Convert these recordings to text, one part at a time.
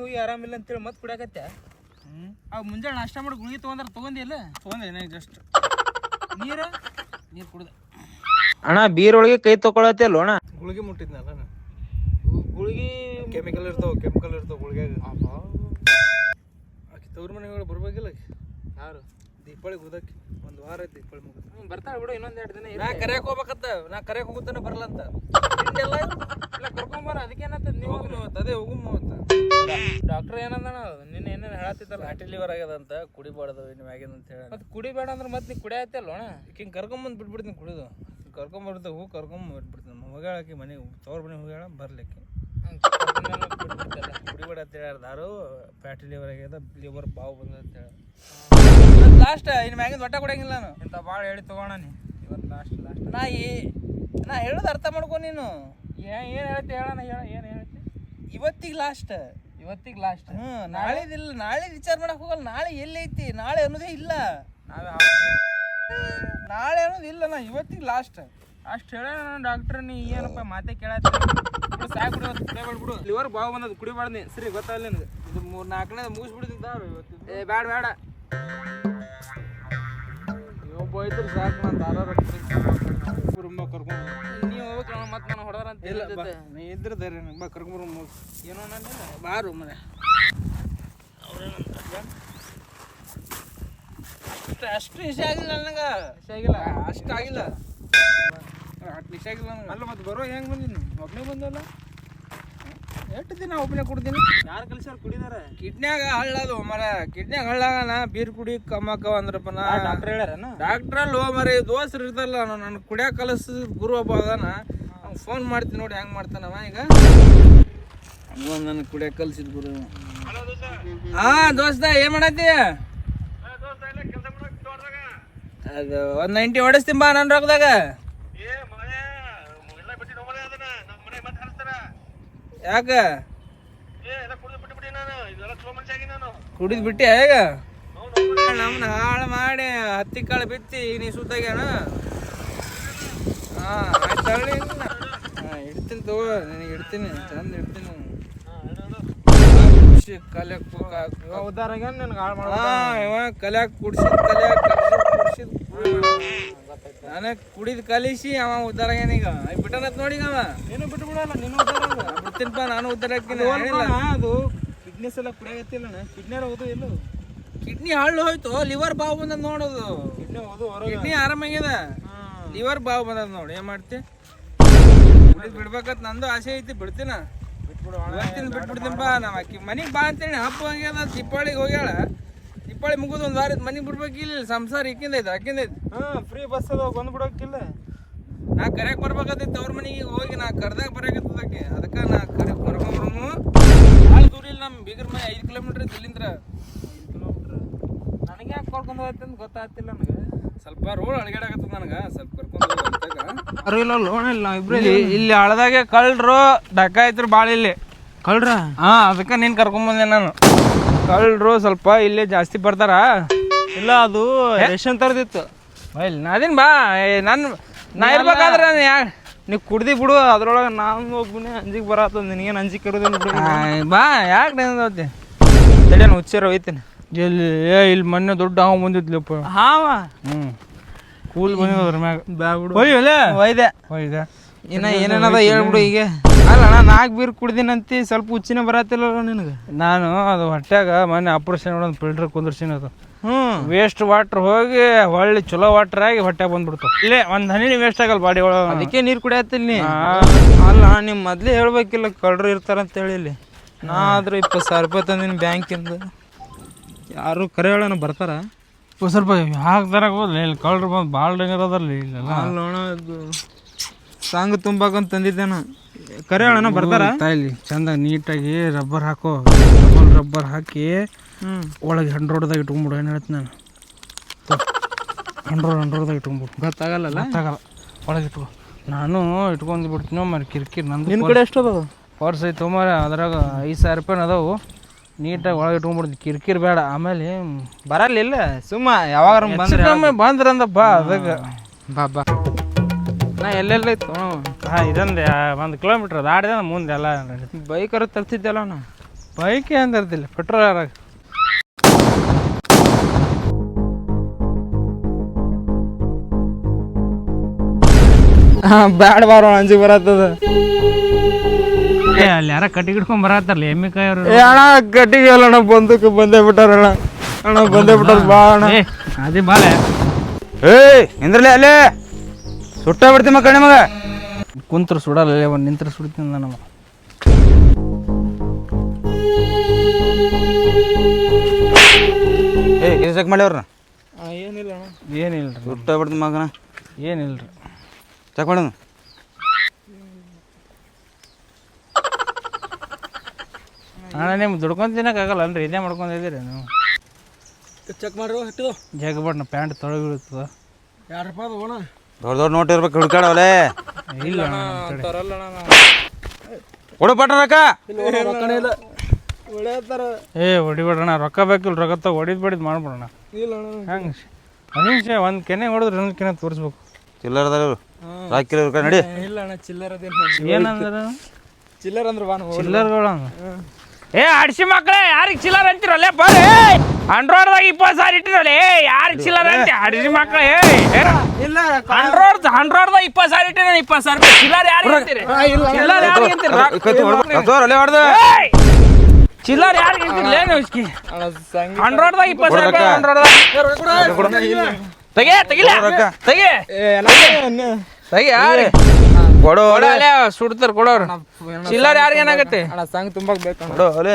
ಹೋಗಿ ಆರಾಮಿಲ್ಲ ಅಂತೇಳಿ ಮತ್ತೆ ಕುಡಿಯಾಕತ್ತೆ ಆ ಮುಂಜಾನೆ ನಾಷ್ಟ ಮಾಡಿ ಗುಳಿಗೆ ತೊಗೊಂಡ್ರ ತೊಗೊಂಡಿಲ್ಲ ತೊಗೊಂಡೆ ಜಸ್ಟ್ ನೀರ? ನೀರು ಕುಡ್ದ. ಅಣ್ಣ ಬೀರ್ ಒಳಗೆ ಕೈ ತಗೊಳತ್ತಲ್ಲ ಅಣ್ಣ? ಗುಳಿಗೆ ಮುಟ್ಟಿದ್ನಲ್ಲ ನಾನು ಗುಳಿಗೆ ಕೆಮಿಕಲ್ ಇರ್ತಾವ ಕೆಮಿಕಲ್ ಇರ್ತಾವ ಗುಳಿಗೆ ಆಕಿ ತವ್ರ ಮನೆಗಳು ಬರ್ಬೇಕಿಲ್ಲ ಯಾರು? ದೀಪಾವಳಿ ಹೋದಕ್ಕೆ ಒಂದು ವಾರ ಐತಿ ದೀಪಾವಳಿ ಮುಗಿದ. ಬರ್ತಾಳೆ ಬಿಡು ಇನ್ನೊಂದ್ ಎರಡು ದಿನ ನಾ ಕರೆಯಕ್ ಹೋಗ್ಬೇಕತ್ತ ನಾ ಕರೆಯಕ್ ಹೋಗುತ್ತಾನೆ ಬರಲ್ಲ ಅಂತ ಬರ ಇಲ್ಲ ಕರ್ಕೊಂಬರ ಅದಕ್ಕೇನತ್ತ ನೀವು ಅದೇ ಹೋಗು ಮೂವತ್ತ. ಡಾಕ್ಟರ್ ಏನಂದಣ ನಿನ್ನೆ ಏನೇನು ಹೇಳತ್ತಿದ್ದಲ್ಲ? ಫ್ಯಾಟಿ ಲಿವರ್ ಆಗ್ಯದಂತ ಕುಡಿಬಾರ್ದು ಇನ್ನು ಮ್ಯಾಗಿನ ಅಂತ ಹೇಳಿ ಮತ್ತೆ ಕುಡಿಬೇಡ ಅಂದ್ರೆ ಮತ್ತೆ ನೀ ಕುಡಿಯತ್ತಲ್ಲ ಅಣ್ಣ? ಈಕಿಂಗ್ ಕರ್ಕೊಂಬಂದು ಬಿಟ್ಬಿಡ್ತೀನಿ ಕುಡಿದು. ಕರ್ಕೊಂಬರ್ದು ಹೂ ಕರ್ಕೊಂಬಿಟ್ಬಿಡ್ತೀನಿ ಬಿಟ್ಬಿಡ್ತೀನಿ ಹೋಗ್ಯಾಳ ಆಕಿ ಮನೆಗೆ ತವ್ರ ಮನೆಗೆ ಹೋಗ್ಯಾಳ ಬರ್ಲಿಕ್ಕೆ ಕುಡಿಬೇಡ ಅಂತ ಹೇಳ್ಯಾರ ದಾರು ಫ್ಯಾಟಿ ಲಿವರ್ ಆಗ್ಯದ ಲಿವರ್ ಬಾವು ಬಂದ ಅಂತ ಹೇಳಿ. ಲಾಸ್ಟ್ ಇನ್ನು ಮ್ಯಾಗಿನ ಒಟ್ಟ ಕೊಡಂಗಿಲ್ಲ ನಾನು. ಇಂಥ ಭಾಳ ಹೇಳಿ ತಗೋಣ ನೀ. ಇವತ್ತು ಲಾಸ್ಟ್ ಲಾಸ್ಟ್ ನಾ ಈ ನಾ ಹೇಳೋದು ಅರ್ಥ ಮಾಡ್ಕೊ ನೀನು. ಏನ್ ಏನು ಹೇಳ್ತಿ ಹೇಳೋಣ ಹೇಳ ಏನು ಹೇಳ್ತಿ ಇವತ್ತಿಗೆ ಲಾಸ್ಟ್ ಇವತ್ತಿಗೆ ಲಾಸ್ಟ್ ಹ್ಞೂ ಇಲ್ಲ ನಾಳೆ ವಿಚಾರ ಮಾಡಕ್ ಹೋಗಲ್ಲ ನಾಳೆ ಎಲ್ಲಿ ಐತಿ? ನಾಳೆ ಅನ್ನೋದೇ ಇಲ್ಲ. ನಾಳೆ ಅನ್ನೋದು ಇಲ್ಲ ನಾ ಇವತ್ತಿಗೆ ಲಾಸ್ಟ್ ಅಷ್ಟು ಹೇಳ ಡಾಕ್ಟರ್ ನೀ ಏನಪ್ಪ ಮಾತೆ ಕೇಳತ್ತ ಸಾಕು ಬಿಡು ಇವತ್ತು ಕುಡಿಯಬೇಡ ಬಿಡು. ಲಿವರ್ ಬಾವು ಬಂದದ್ದು ಕುಡಿಬಾರ್ದು ನೀ. ಸರಿ ಗೊತ್ತಾಗಲ್ಲ ನಿನಗೆ. ಇದು ಮೂರು ನಾಲ್ಕನೇ ಮುಗಿಸ್ಬಿಡ್ತಿದ್ದಾರು ಇವತ್ತು. ಏ ಬೇಡ ಬೇಡ ಒಬ್ಬ ಸಾಕು ನಾನು ದಾರ ಕುರುಂಬ ಕರ್ಕೊಂಡು ಮತ್ತೆ ನಾನು ಹೊಡೆದ್ರ ಅಂತ ಇಲ್ಲ ಬಾ. ನೀ ಇದ್ರೆ ಧೈರ್ಯ ಬಾ ಕರ್ಕೊಂಬರು ಏನೋ ನಾನು ಬಾರು ಮನೆ ಅಷ್ಟು ಅಷ್ಟು ಇಷ್ಟ ಆಗಿಲ್ಲ ನನಗೆ. ಇಷ್ಟ ಆಗಿಲ್ಲ? ಅಷ್ಟು ಆಗಿಲ್ಲ. ಅಷ್ಟು ಇಷ್ಟ ಆಗಿಲ್ಲ ನನಗೆ. ಅಲ್ಲ ಮತ್ತೆ ಬರೋ ಹೆಂಗ್ ಬಂದಿನಿ ಒಬ್ಬನೇ ಬಂದಲ್ಲ? ಎಷ್ಟು ದಿನ ಒಬ್ಬನೇ ಕೊಡ್ತೀನಿ ಯಾರು ಕಲಿಸ್ಯಾರ ಕುಡಿದಾರ? ಕಿಡ್ನ್ಯಾಗ ಹಳ್ಳದು ಮರ ಕಿಡ್ನ್ಯಾಗ ಹಳ್ಳಾಗನ ಬೀರ್ ಕುಡಿ ಕಮ್ಮಕ್ಕ ಅಂದ್ರಪ್ಪ ನಾ ಡಾಕ್ಟರ್ ಹೇಳ್ಯಾರನ? ಡಾಕ್ಟ್ರ್ ಅಲ್ಲೋ ಮರೆ ದೋಸ್ರು ಇರ್ತಾರಲ್ಲ ನಾನು ನನ್ನ ಕುಡಿಯಾಕ ಕಲಸ್ ಗುರು ಒಬ್ಬ ಅದಾನ. ಅವ್ನು ಫೋನ್ ಮಾಡ್ತೀನಿ ನೋಡಿ ಹೆಂಗ್ ಮಾಡ್ತಾನವ ಈಗ. ಹಂಗ ನನ್ನ ಕುಡಿಯಾಕ ಕಲ್ಸಿದ್ ಗುರು. ಹಾ ದೋಸ್ತ ಏನ್ ಮಾಡತ್ತಿ? ಅದು ಒಂದ್ ನೈಂಟಿ ಹೊಡಿಸ್ತೀನಿ ಬಾ ನನ್ನ ರೊಕ್ಕದಾಗ. ಯಾಕ? ಕುಡಿದ್ ಬಿಟ್ಟಿ ಹೇಗ? ನಮ್ನ ಹಾಳು ಮಾಡಿ ಹತ್ತಿ ಕಾಳು ಬಿತ್ತಿ ನೀ ಸುತ್ತಾಗ್ಯಾನ ಹಾ ಆಯ್ತು ಇಡ್ತೀನಿ ತಗೋ ನಿನಗೆ ಇಡ್ತೀನಿ ಚಂದ ಇಡ್ತೀನಿ. ಖುಷಿ ಕಲ್ಯಾಕ್ ಉದ್ದಾರ ನನ್ಗೆ ಹಾಳು ಮಾಡ ಇವ ಕಲ್ಯಾಕ್ ಕುಡ್ಸಿದ್ ಕಲ್ಯಾಕ್ ಕುಡ್ಸಿದ್ ನನಗೆ ಕುಡಿದ್ ಕಲಿಸಿ ಅವ ಉದ್ದಾರ ಈಗ. ಬಿಟ್ಟನತ್ ನೋಡಿ ಅವ. ನೀನು ಬಿಟ್ಟು ಬಿಡಲ್ಲ ನೀನು ಉದ್ದಾರ ನಾನು ಉದ್ದಾರ ಹಾಕಿನ ಅದು ಕಿಡ್ನಿಸ್ ಎಲ್ಲ ಕುಡಿಯಾಗತ್ತಿಲ್ಲ ಕಿಡ್ನಿಯರ ಓದು ಇಲ್ಲ ಕಿಡ್ನಿ ಹಳ್ಳು ಹೋಯ್ತು ಲಿವರ್ ಬಾವು ಬಂದದ ನೋಡೋದು ಕಿಡ್ನಿ ಹೊರಗೆ. ಕಿಡ್ನಿ ಆರಾಮಾಗ್ಯದ. ಲಿವರ್ ಬಾವು ಬಂದದ ನೋಡಿ ಏನ್ ಮಾಡ್ತಿ? ಬಿಡ್ಬೇಕಂತ ನಂದು ಆಸೆ ಐತಿ ಬಿಡ್ತೀನ. ಬಿಟ್ಬಿಡು ಬಿಟ್ಬಿಡ್ತೀನಿ ಬಾ ನಾವು ಆಕಿ ಮನೆಗೆ ಬಾ ಅಂತೇಳಿ ಹಬ್ಬ ಆಗ್ಯದ ದೀಪಾವಳಿಗೆ ಹೋಗ್ಯಾಳ. ದೀಪಾವಳಿ ಮುಗಿದು ಒಂದು ವಾರದ ಮನೆಗೆ ಬಿಡ್ಬೇಕಿಲ್ಲ ಸಂಸಾರ ಇಕ್ಕಿಂದ ಐತೆ ಅಕ್ಕಿಂದ ಐತಿ. ಹಾ ಫ್ರೀ ಬಸ್ ಅದ ಬಂದ್ಬಿಡೋಕಿಲ್ಲ ನಾ ಕರೆಯಕ್ಕೆ ಬರ್ಬೇಕಾಗೈತಿ ಅವ್ರ ಮನೆಗೆ ಹೋಗಿ ನಾ ಕರ್ದಾಗ ಬರಾಕತ್ತದಕ್ಕೆ ಅದಕ್ಕೆ ನಾ ಕರೆ ಬರ್ಬೋದು ಭಾಳ ದೂರ ಇಲ್ಲ ನಮ್ಮ ಬೀಗರ ಮನೆ ಐದು ಕಿಲೋಮೀಟರ್ ಇಲ್ಲಿಂದ್ರ. ಇಲ್ಲಿಂದ್ರ ಕಿಲೋಮೀಟ್ರ್. ನನಗೆ ಯಾಕೆ ಕರ್ಕೊಂಡು ಹೋಗತ್ತೆ ಅಂತ ಗೊತ್ತಾಗ್ತಿಲ್ಲ ನನಗೆ. ಸ್ವಲ್ಪ ರೋಡ್ ಅಳಗಾಡಕತ್ತದ ನನಗೆ. ಸ್ವಲ್ಪ ಕರ್ಕೊಂಡು ಇಲ್ಲ ಲೋಣ ಇಲ್ಲ ನಾವು ಇಬ್ರು ಇಲ್ಲಿ ಅಳದಾಗೆ ಹಳದಾಗೆ ಡಕ್ಕ ಐತ್ರಿ ಭಾಳ ಇಲ್ಲಿ. ಕಳ್ರ ಹಾ ಅದಕ್ಕೆ ನೀನು ಕರ್ಕೊಂಬಂದೆ ನಾನು. ಕಳ್ರು ಸ್ವಲ್ಪ ಇಲ್ಲೇ ಜಾಸ್ತಿ ಬರ್ತಾರ. ಇಲ್ಲ ಅದು ರೇಷನ್ ತರದಿತ್ತು. ಇಲ್ಲ ನಾದಿನ್ ಬಾ ನಾನು ನನ್ ನಾ ಇರ್ಬೇಕಾದ್ರೆ ನಾನು ಯಾ ನೀ ಕುಡ್ದಿ ಬಿಡು ಅದ್ರೊಳಗೆ ನಾನು ಒಬ್ಬನೇ ಅಂಜಿಗೆ ಬರತ್ತದ ನಿನಗೇನು ಅಂಜಿಕೆ ಇರೋದಿಲ್ಲ ಬಿಡು. ಬಾ ಯಾಕೆ ನೆನದೋತಿ ತಡಿಯನ್ ಹುಚ್ಚಿರ ಹೋಯ್ತೀನಿ. ಇಲ್ಲಿ ಏ ಇಲ್ಲಿ ಮೊನ್ನೆ ದೊಡ್ಡ ಹಾವು ಬಂದಿದ್ಲಪ್ಪ. ಹಾವ? ಹ್ಞೂ ಕೂಲ್ ಬಂದಿದ್ದು ಅದ್ರ ಮ್ಯಾಗ. ಬ್ಯಾಗ್ಬಿಡು ಒಯ್ಯಲ್ಲ ಒಯ್ದೆ. ಒಯ್ದ. ಇನ್ನ ಏನೇನದ ಹೇಳ್ಬಿಡು ಈಗ ಅಲ್ಲ ಅಣ್ಣ ನಾಲ್ಕು ಬೀರ್ ಕುಡ್ದಿನಂತಿ ಸ್ವಲ್ಪ ಹುಚ್ಚಿನ ಬರತ್ತಿಲ್ಲ ನಿನಗೆ? ನಾನು ಅದು ಹೊಟ್ಯಾಗ ಮೊನ್ನೆ ಆಪ್ರೇಷನ್ ಒಂದು ಫಿಲ್ಟರ್ ಕುಂದ್ರಸಿನ ಅದು. ಹ್ಞೂ ವೇಸ್ಟ್ ವಾಟ್ರ್ ಹೋಗಿ ಹೊಳ್ಳಿ ಚಲೋ ವಾಟ್ರ್ ಆಗಿ ಹೊಟ್ಟೆ ಬಂದ್ಬಿಡ್ತು. ಇಲ್ಲೇ ಒಂದು ಹನಿ ವೇಸ್ಟ್ ಆಗಲ್ಲ ಬಾಡಿ ಒಳಗೆ? ಅದಕ್ಕೆ ನೀರು ಕುಡಿಯತ್ತಿಲ್ಲ ನೀ. ಅಲ್ಲ ನಿಮ್ಮ ಮೊದಲೇ ಹೇಳ್ಬೇಕಿಲ್ಲ ಕಳ್ರು ಇರ್ತಾರಂತ ಹೇಳಿ ಇಲ್ಲಿ. ನಾ ಆದ್ರೆ ಇಪ್ಪತ್ತು ಸಾವಿರ ರೂಪಾಯಿ ತಂದಿನಿ ಬ್ಯಾಂಕಿಂದ. ಯಾರು ಕರೆ ಹೇಳೋಣ ಬರ್ತಾರ ಸ್ವಲ್ಪ ಹಾಕ್ದಾರ ಹೋದ್ಲಿ ಇಲ್ಲಿ ಕಳ್ರು ಬಂದು ಭಾಳ ಡೇಂಜರ್ ಅದರ್ಲಿ ಇಲ್ಲೆಲ್ಲ ಸಾಂಗ್ ತುಂಬಾಕಂತ ತಂದಿದ್ದೇನ. ಕರೆ ಹೇಳೋಣ ಬರ್ತಾರ? ಇಲ್ಲಿ ಚಂದ ನೀಟಾಗಿ ರಬ್ಬರ್ ಹಾಕೋ ಡಬಲ್ ರಬ್ಬರ್ ಹಾಕಿ ಹ್ಞೂ ಒಳಗೆ ಹಂಡ್ರೋಡ್ದಾಗ ಇಟ್ಕೊಂಡ್ಬಿಡು ಏನು ಹೇಳ್ತೀನಿ ನಾನು. ಹಂಡ್ರೋಡ್ ಹಂಡ್ರೋಡ್ದಾಗ ಇಟ್ಕೊಂಡ್ಬಿಡು ಗೊತ್ತಾಗಲ್ಲ ಗೊತ್ತಾಗಲ್ಲ. ಒಳಗೆ ಇಟ್ಕೊ. ನಾನು ಇಟ್ಕೊಂಡು ಬಿಡ್ತೀನಿ ಮರಿ ಕಿರಿಕಿರಿ ನಂದು ನಿನ್ನ ಕಡೆ ಎಷ್ಟು ಅದಾವ ಪರ್ಸ್ ಐತೆ ಮರ ಅದ್ರಾಗ ಐದು ಸಾವಿರ ರೂಪಾಯಿ ಅದಾವು. ನೀಟಾಗಿ ಒಳಗೆ ಇಟ್ಕೊಂಡ್ಬಿಡ್ತೀನಿ. ಕಿರಿಕಿರಿ ಬೇಡ. ಆಮೇಲೆ ಬರಲಿಲ್ಲ ಸುಮ್ಮ ಯಾವಾಗ ಬಂದ್ರೆ ಕಮ್ಮಿ ಬಂದ್ರಂದಪ್ಪ ಅದಕ್ಕೆ. ಬಾ ಬಾ. ನಾ ಎಲ್ಲೆಲ್ಲ ಇತ್ತು ಹಾಂ ಇದೊಂದು ಒಂದು ಕಿಲೋಮೀಟ್ರ್ ದಾಡಿದ ಮುಂದೆ ಎಲ್ಲ ಬೈಕರು ತರ್ತಿದ್ದಲ್ಲ ನಾ ಬೈಕೆ ಅಂದಿರ್ತಿಲ್ಲ ಪೆಟ್ರೋಲ್ ಯಾರಾಗ ಹಾಂ ಬ್ಯಾಡ ಬಾರೋ ಅಂಜಿ ಬರತ್ತದ. ಅಲ್ಲಿ ಯಾರ ಕಟ್ಟಿ ಹಿಡ್ಕೊಂಡ್ ಬರತ್ತಾರಲ್ಲ ಎಮ್ಮಿ ಕಾಯವ್ರು ಏ ಅಣ್ಣ ಕಟ್ಟಿಗೆ ಅಣ್ಣ ಬಂದಕ್ಕೆ ಬಂದೇ ಬಿಟ್ಟಾರ ಅಣ್ಣ. ಅಣ್ಣ ಬಂದೇ ಬಿಟ್ಟಾರ ಬಾ ಅಣ್ಣ. ಏ ಅದೇ ಬಾಳೆ. ಏ ನಿಂದ್ರಲೆ ಅಲ್ಲೇ? ಸುಟ್ಟ ಬಿಡ್ತಿ ಮಕ್ಕಳ ನಿಮಗ. ಕುಂತ್ರ ಸುಡಲ್ಲ ಒಂದು ನಿಂತ್ರ ಸುಡ್ತೀನಿ ನಮ್ಮ ಏ ಇದು ಚೆಕ್ ಮಾಡಿ ಅವ್ರನ್ನ ಏನಿಲ್ಲ ಅಣ್ಣ. ಏನಿಲ್ಲ ಸುಟ್ಟ ಬಿಡ್ತೀನಿ ಮಗನ. ಏನಿಲ್ಲ ಚೆಕ್ ಮಾಡೋಣ ಅಣ್ಣ ನಿಮ್ಗೆ ದುಡ್ಕೊಂಡು ತಿನ್ನೋಕ್ಕಾಗಲ್ಲ ಅಲ್ರಿ? ಇದೇ ಮಾಡ್ಕೊಂಡಿದ್ದೀರಿ ನೀವು. ಚೆಕ್ ಮಾಡ್ರಿ ಹಿಟ್ಟು ಜಗ್ ಬಣ್ಣ ಪ್ಯಾಂಟ್ ತೊಳಗಿ ಬೀಳ್ತದ ಎರಡು ರೂಪಾಯಿ ಅದು ಅಣ್ಣ? ದೊಡ್ಡ ದೊಡ್ಡ ನೋಟ್ ಇರ್ಬೇಕು ಹುಡ್ಕಾಡವಲೆ ಇಲ್ಲ ಅಣ್ಣ ನಮ್ ಕಡೆ. ತರಲ್ಲ ಅಣ್ಣ ಕೊಡು ಪಟ್ಟ ರೊಕ್ಕ. ರೊಕ್ಕನೇ ಇಲ್ಲ. ಹೊಳ್ಯಾತಾರ ಏ ಹೊಡಿಬೇಡಣ್ಣ ರೊಕ್ಕ ಬೇಕಿಲ್ಲ ರೊಕ್ಕ ತಗೋ ಹೊಡಿದ್ ಬಡಿದ್ ಮಾಡ್ಬಿಡೋಣ. ಇಲ್ಲ ಅಣ್ಣ. ಹಂಗೆ ನಿಮಿಷ ಒಂದು ಕೆನೆ ಹೊಡೆದ್ರೆ ಇನ್ನೊಂದು ಕೆನೆ ತೋರಿಸ್ಬೇಕು. ಚಿಲ್ಲರ್ ಅದಾರ ಇವ್ರು. ರಾಕಿಲ್ಲ ಇವ್ರ ನೋಡಿ. ಇಲ್ಲ ಅಣ್ಣ ಚಿಲ್ಲರದೇನು ಏನಂದ್ರೆ ಚಿಲ್ಲರ್ ಅಂದ್ರೆ ಬಾನು ಚಿಲ್ಲರ್ಗಳು ಏ ಅಡ್ಸಿ ಮಕ್ಕಳೇ ಯಾರಿಗೆ ಚಿಲ್ಲರ್ ಅಂತಿರಲ್ಲ ಬರ್ರಿ. ಅಂಡ್ರಾಯ್ಡ್ದಾಗ ಇಪ್ಪತ್ತು ಸಾವಿರ ಇಟ್ಟಿರಲ್ಲ ಏ ಯಾರಿಗೆ ಚಿಲ್ಲರ್ ಅಂತ? ಅಡ್ಸಿ ಮಕ್ಕಳೇ ಇಲ್ಲ ಅಂಡ್ರಾಯ್ಡ್ ಅಂಡ್ರಾಯ್ಡ್ದಾಗ ಇಪ್ಪತ್ತು ಸಾವಿರ ಇಟ್ಟಿರ ಇಪ್ಪತ್ತು ಸಾವಿರ ರೂಪಾಯಿ ಚಿಲ್ಲರ್ ಯಾರು ಅಂತೀರಿ? ಚಿಲ್ಲರ್ ಯಾರಿಗೆ ಅಂತೀರಿ! ಚಿಲ್ಲರ್ ಯಾರಿಗೆ ಅಣ್ಣ ಸಂಗಿ ಅಂಡ್ರಾಯ್ಡ್ದಾಗ ಇಪ್ಪತ್ತು ಸಾವಿರ ರೂಪಾಯಿ ಅಂಡ್ರಾಯ್ಡ್ದಾಗ ತೆಗೆ ತೆಗಿಲ್ಲ ತೆಗೆ. ತೆಗೆ. ತೆಗಿ ಯಾರು? ಕೊಡು ಕೊಡೋಲೆ ಸುಡ್ತಾರ ಕೊಡೋರು ಚಿಲ್ಲರ್ ಯಾರಿಗೆ ಏನಾಗತ್ತೆ ಅಣ್ಣ ಸಂಗ್ ತುಂಬಾಕ್ ಬೇಕು ಕೊಡು ಅಲೆ.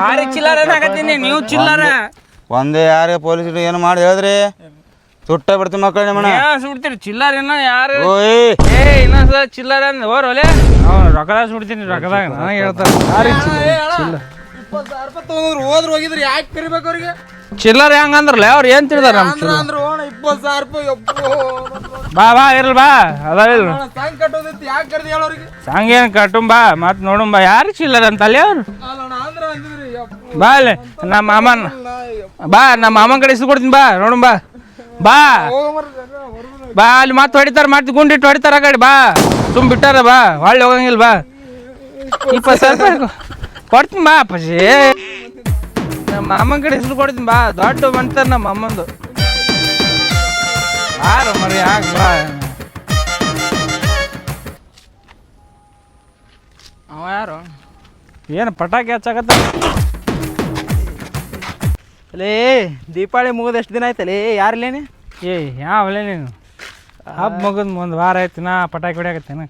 ಯಾರಿಗೆ ಚಿಲ್ಲರ್ ಏನಾಗತ್ತೀನಿ ನೀವು ಚಿಲ್ಲರ. ಒಂದೇ ಯಾರೇ ಪೊಲೀಸ್ ಏನು ಮಾಡಿ ಹೇಳಿದ್ರಿ? ಸುಟ್ಟ ಬಿಡ್ತಿ ಮಕ್ಕಳ ನಿಮ್ಮಣ್ಣ ಏನ್ ಸುಡ್ತೀರಿ. ಚಿಲ್ಲರ್ ಏನೋ ಯಾರು? ಓಯ್. ಏ ಇನ್ನೊಂದ್ಸಲ ಚಿಲ್ಲರ್ ಅಂದ್ ಹೋರ್ ಒಲೆ ಅವ್ನು ರೊಕ್ಕದಾಗ ಸುಡ್ತೀನಿ ರೊಕ್ಕದಾಗ. ನನಗೆ ಹೇಳ್ತಾರೆ. ಯಾರಿಗೆ ಚಿಲ್ಲರ್ ಇಪ್ಪತ್ತು ರೂಪಾಯಿ ತೊಗೊಂಡ್ರು ಹೋದ್ರು ಹೋಗಿದ್ರು ಯಾಕೆ ಕರಿಬೇಕು ಅವ್ರಿಗೆ? ಚಿಲ್ಲರ್ ಹೆಂಗ್ ಅಂದ್ರಲ್ಲ ಅವ್ರು ಏನ್ ತಿಳಿದಾರ ಅಂದ್ರ ಅಂದ್ರು ಇಪ್ಪತ್ತು ಸಾವಿರ ರೂಪಾಯಿ ಯಪ್ಪೋ ಬಾ ಬಾ ಇರ್ಲ್ ಬಾ ಅದ ಸಾಂಗ್ ಕಟ್ಟೋದಿತ್ತು ಯಾಕೆ ಕರ್ದಿ ಹೇಳೋರಿಗೆ ಸಂಗೇನ್ ಕಟ್ಟುಂ ಬಾ ಮತ್ತೆ ನೋಡುಂ ಬಾ ಯಾರು ಚಿಲ್ಲರ್ ಅಂತ ಅಲ್ಲಿ ಅವ್ರು ಅಂದ್ರ ಅಂದಿದ್ರಿ ಬಾ ಅಲ್ಲಿ ನಮ್ಮ ಮಾಮನ್ ಬಾ ನಮ್ಮ ಮಾಮನ್ ಕಡೆ ಇಸ್ಕೊಡ್ತೀನಿ ಬಾ ನೋಡು ಬಾ ಬಾ ಬಾ ಅಲ್ಲಿ ಮತ್ತೆ ಹೊಡಿತಾರ ಮತ್ತೆ ಗುಂಡಿಟ್ಟು ಹೊಡಿತಾರ ಆ ಕಡೆ ಬಾ ತುಂಬ ಬಿಟ್ಟಾರ ಬಾ ಹೊಳ್ಳಿ ಹೋಗಂಗಿಲ್ಲ ಬಾ ಇಪ್ಪತ್ತು ಸಾವಿರ ರೂಪಾಯಿ ಕೊಡ್ತೀನಿ ಬಾ ಅಪ್ಪಾಜಿ ನಮ್ಮ ಮಾಮನ ಕಡೆ ಹೆಸರು ಕೊಡ್ತೀನಿ ಬಾ ದೊಡ್ಡ ಬಂತಾರ ನಮ್ಮ ಅಮ್ಮಂದು ಯಾರು ಮರಿ ಯಾಕೆ ಬಾ ಅವ ಯಾರು ಏನು ಪಟಾಕಿ ಹಚ್ಚಾಕತ್ತ ಲೇ ದೀಪಾವಳಿ ಮುಗಿದ ಎಷ್ಟು ದಿನ ಆಯ್ತಲೇ? ಯಾರಿಲ್ಲೇನೆ ಏ ಯಾವಲೇ ನೀನು? ಹಬ್ಬ ಮುಗಿದ್ ಒಂದು ವಾರ ಆಯ್ತು ನಾ ಪಟಾಕಿ ಹೊಡಿಯಾಕತ್ತೇನ.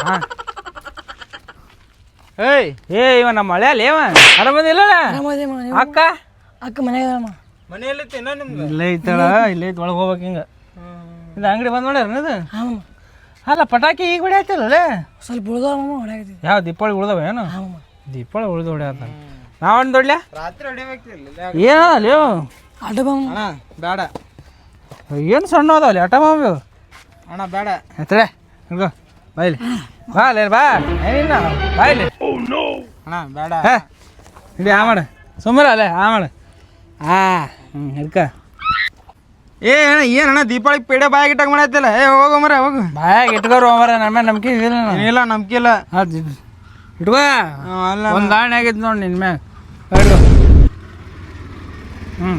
ಹಾಂ. ಏಯ್. ಏ ಇವ ನಮ್ಮ ಮಳೆ ಅಲ್ಲ ಇವ ಬಂದಿಲ್ಲ ಅಕ್ಕ? ಅಕ್ಕ ಮನೆಗೆ ಮನೆಯಲ್ಲಿ ಇಲ್ಲೇ ಐತಳ ಇಲ್ಲೇ ಐತೆ ಒಳಗೆ ಹೋಗ್ಬೇಕು ಹಿಂಗೆ. ಇದು ಅಂಗಡಿ ಬಂದ್ ಮಾಡ್ಯಾರ ಇದು? ಹಾಂ ಅಲ್ಲ ಪಟಾಕಿ ಈಗ ಹೊಡ್ಯಾತಿಲ್ಲಲೇ? ಸ್ವಲ್ಪ ಉಳ್ದವ ಮಾಮ ಹೊಡ್ಯಾಕತ್ತೀವಿ ಯಾವ ದೀಪಾವಳಿ ಉಳ್ದವ ಏನು? ಹಾಂ ದೀಪಾವಳಿ ಉಳ್ದು ಹೊಡ್ಯಾತ ನಾವನ್ ದೊಡ್ಲೆ ರಾತ್ರಿ ಹೊಡಿಬೇಕಿಲ್ಲ ಅಡ್ಡ ಬಾ ಅಣ್ಣ ಬೇಡ ಏನು ಸಣ್ಣ ಅದಾವಲ್ಲಿ ಅಟ ಅಣ್ಣ ಬೇಡ ಹಿಡ್ಕೋ ಬಾಯ್ಲಿ. ಬಾ ಲೇ ಬಾ. ಏನಿಲ್ಲ ಬಾಯ್ಲಿ. ಅಣ್ಣ ಬೇಡ ಹೇ ಹಿಡಿ ಆ ಮಾಡ. ಸುಮ್ಮನೆ ಅಲ್ಲೇ ಆ ಮಾಡ. ಆ ಹ್ಞೂ ಹಿಡ್ಕ. ಏ ಅಣ್ಣ ಏನ್ ಅಣ್ಣ ದೀಪಾವಳಿ ಪೇಡೆ ಬಾಯಾಗ ಇಟ್ಟಾಗ ಮಾಡತ್ತಲ್ಲ ಏ ಹೋಗೋ ಮರ ಹೋಗು ಬಾಯಾಗ ಇಟ್ಕೋರು ಮರ ನಮ್ಮ ಮೇಲೆ ನಂಬಿಕೆ ಇದಿಲ್ಲ ನಾನು ಏನಿಲ್ಲ ನಂಬಿಕೆ ಇಲ್ಲ ಅದು ಇಟ್ಕೋ ಹ್ಮ್, ಅಲ್ಲ ಒಂದು ದಾಣೆ ಆಗಿತ್ತು ನೋಡಿ ನಿನ್ನ ಮ್ಯಾಗ ಹಿಡ್ಕೋ ಹ್ಞೂ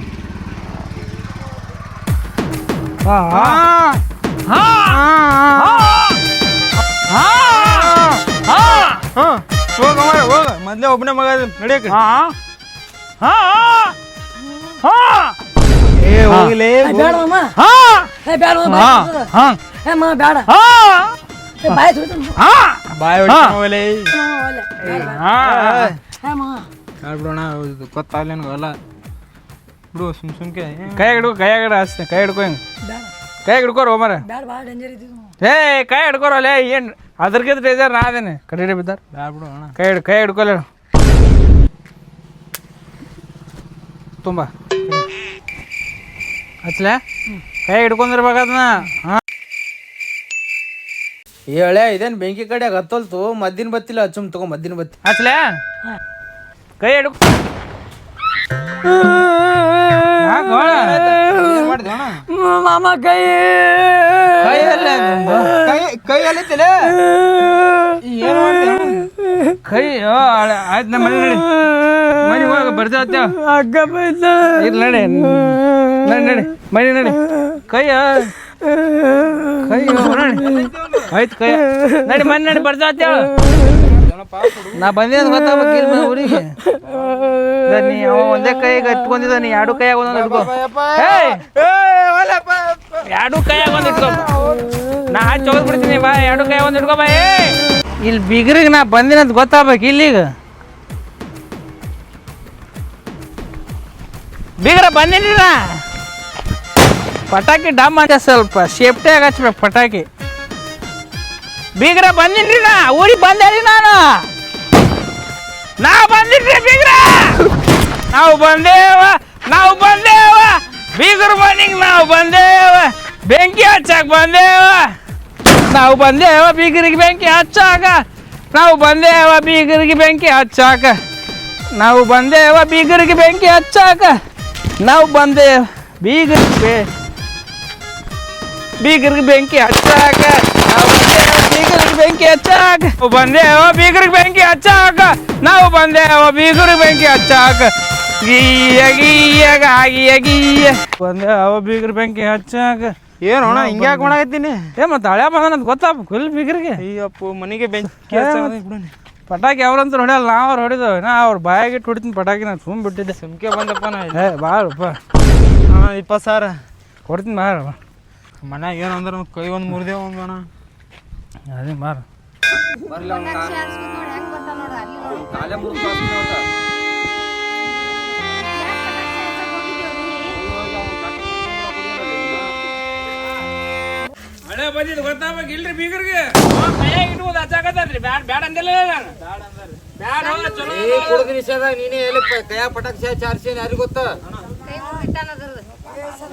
ಹಾಂ ಹಾಂ ಹೋಗ ಮರ ಹೋಗ ಮೊದ್ಲೇ ಒಬ್ಬನೇ ಮಗ ನಡಿಯಕ್ಕೆ ಹಾಂ ಹಾಂ ಹಾಂ ಏ ಹೋಗಿಲೇ ಏ, ಬ್ಯಾಡ ಮಾಮ. ಹಾಂ. ಏ ಬ್ಯಾಡ ಮಾಮ ಬಾಯ್ ಹಾಂ. ಏ ಮಾಮ ಹಾ. ಏ ಬಾಯ್. ಹಾಂ. ಬಾಯ್ ಹೊಡಿತಾನ ಹೋಗ್ಲೇ. ಮಾಮ, ಒಲ್ಲೆ. ಬ್ಯಾಡ, ಬ್ಯಾಡ. ಹಾಂ. ಏ ಮಾಮ. ಗೊತ್ತಾಗ್ಲಿ ಬಿಡು ಸುಮ್ ಸುಮ್ಕೆ. ಕೈ ಹಿಡ್ಕೊ ಕೈ ಹಚ್ತೆ ಕೈ ಹಿಡ್ಕೊ ಹಿಂಗೆ. ಕೈ ಹಿಡ್ಕೋರು ಹೋಮರ ಬ್ಯಾಡ ಭಾಳ ಡೇಂಜರ್ ಇದ್ದೀವಿ ಮಾಮ. ಏ ಕೈ ಏನು ಡೇಂಜರ್ ನಾ ಅದೇನೆ. ಕಡೆ ಬಿದ್ದಾರ. ಬ್ಯಾಡ ಬಿಡು ಅಣ್ಣ. ಕೈ ಹಿಡ್ ಕೈ ಹಿಡ್ಕೊಲ್ಲ ತುಂಬ. ಹಚ್ಲೆ? ಕೈ ಹಿಡ್ಕೊಂಡಿರ್ಬೇಕದ್ನ ಹಾಂ. ಹೇಳೆ ಇದೇನ್ ಬೆಂಕಿ ಕಡೆ ಹತ್ತಲ್ತು? ಮದ್ದಿನ ಬತ್ತಿಲ್ಲ ಹಚ್ಚುಮ್ ತಗೋ ಮದ್ದಿನ ಬತ್ತಿ. ಹಚ್ಲ? ಕೈ ಹಿಡ್ಕೊ. ಮಾಮ ಕೈ. ಕೈ ಕೈ ಕೈ ಎಲ್ಲಿತ್ತಲೇ ಏನ್ ಕೈ ಆಯ್ತು ನಮ್ಮ ಮನೆ ನಡಿ. ಮನೆ ಹೋಗ ಬರ್ತಾ ಅಕ್ಕ ಬೈತ ನಡಿ. ನಡಿ ನಡಿ. ಮನೆ ನಡಿ. ಕೈಯ. ಕೈ ಆಯ್ತು ಕೈ ನಡಿ, ಮನೆ ನಡಿ ಬರ್ತಾವ ನಾ ಬಂದಿದ್ದ ಗೊತ್ತಾಗ್ಬೇಕು ಇಲ್ಲಿ ಮನೆ ಊರಿಗೆ. ನೀ ಅವ ಒಂದೇ ಕೈಗೆ ಹತ್ಕೊಂಡಿದ್ದ ನೀ ಎರಡು ಕೈಯಾಗ ಒಂದೊಂದು ಇಟ್ಕೋ! ಎರಡು ಕೈಯಾಗ ಒಂದು ಇಟ್ಕೋ ನಾ ಹಚ್ಚಿ ಹೋಗಿ ಬಾ, ಎರಡು ಕೈ ಒಂದು ಇಟ್ಕೋ ಬಾ ಇಲ್ಲಿ ಬಿಗ್ರಿಗೆ ನಾ ಬಂದಿನಂತ ಗೊತ್ತಾಗ್ಬೇಕು ಇಲ್ಲಿಗ. ಬೀಗ್ರ ಬಂದಿನಿ ಪಟಾಕಿ ಡಮ್ ಅಂತ ಸ್ವಲ್ಪ ಸೇಫ್ಟಿಯಾಗಿ ಹಚ್ಬೇಕು ಪಟಾಕಿ. ಬೀಗ್ರ ಬಂದಿನ್ರಿ ನಾ, ಊರಿಗೆ ಬಂದೇರಿ ನಾನು. ನಾ ಬಂದಿನ್ರಿ ಬೀಗ್ರ. ನಾವು ಬಂದೇವ ನಾವು ಬಂದೇವ. ಬೀಗರ ಮನೆಗೆ ನಾವು ಬಂದೇವ. ಬೆಂಕಿ ಹಚ್ಚಾಕ ಬಂದೇವ. ನಾವು ಬಂದೇವ ಬೀಗರಿಗೆ ಬೆಂಕಿ ಹಚ್ಚಾಕ. ನಾವು ಬಂದೇವ ಬೀಗರಿಗೆ ಬೆಂಕಿ ಹಚ್ಚಾಕ. ನಾವು ಬಂದೇವ ಬೀಗರಿಗೆ ಬೆಂಕಿ ಹಚ್ಚಾಕ. ನಾವು ಬಂದೇವ ಬೀಗರಿಗೆ ಬೀಗರಿಗೆ ಬೆಂಕಿ ಹಚ್ಚಾಕ. ಬೀಗರಿಗೆ ಬೆಂಕಿ ಹಚ್ಚಾಕ. ನಾವು ಬಂದೇವ ಬೀಗರಿಗೆ ಬೆಂಕಿ ಹಚ್ಚಾಕ. ನಾವು ಬಂದೇವ ಬೀಗರಿಗೆ ಬೆಂಕಿ ಹಚ್ಚಾಕ. ಗೀಯ ಗೀಯ ಗಾಗಿಯ ಗೀಯ. ಬಂದೇವ ಬೀಗರ ಬೆಂಕಿ ಹಚ್ಚಾಕ. ಏನು ಅಣ್ಣ ಹಿಂಗ್ಯಾಕೆ ಮಾಡಾಕತ್ತೀನಿ? ಏ ಮತ್ತೆ ಹಳೆ ಬಂದ ಗೊತ್ತಾಪ ಕುಲ್ ಬೀಗರಿಗೆ. ಅಯ್ಯಪ್ಪ ಮನೆಗೆ ಬೆಂಕಿ ಪಟಾಕಿ ಅವ್ರಂತ ಹೊಡೆಯಲ್ಲ ನಾವು ಅವ್ರು ಹೊಡಿದವ. ನಾ ಅವ್ರ ಬಾಯಾಗಿಟ್ಟು ಹೊಡಿತೀನಿ ಪಟಾಕಿ ನಾನು ಸುಮ್ ಬಿಟ್ಟಿದ್ದೆ. ಸುಮ್ಕೆ ಬಂದಪ್ಪ ನಾ ಏ ಬಾಳಪ್ಪ ಹಾಂ ಇಪ್ಪತ್ತು ಸಾವಿರ. ಕೊಡ್ತೀನಿ ಮಾರ ಮನ್ಯಾಗ ಅಂದ್ರೆ ಕೈ ಒಂದು ಮುರಿದೇವ ಒಂದು ಅಣ್ಣ. ಅದೇ ಮಾರ. ಬರ್ಲಿ ಅವ್ನ. ಕಾಲೇ ಮುರಿದು ಕಳ್ಸ್ತೀನಿ ಅವತ್ತ. ಮಳೆ ಬಂದಿದ್ದು ಗೊತ್ತಾಗ್ಬೇಕು ಇಲ್ರಿ ಬೀಗರಿಗೆ. ಇಟ್ಬೋದು ಹಚ್ಚಾಕತ್ತೈತ್ರಿ ಬ್ಯಾಡ ಬ್ಯಾಡ ಅಂದಿಲ್ಲ ನಾನು. ಬ್ಯಾಡ ಚಲೋ ಏ ಕುಡ್ದು ನಿಷೇಧ ನೀನೇ ಎಲ್ಲಿ ಕೈಯ ಪಟಾಕಿ ಚಾರ್ಸಿ ಯಾರಿಗ ಗೊತ್ತ?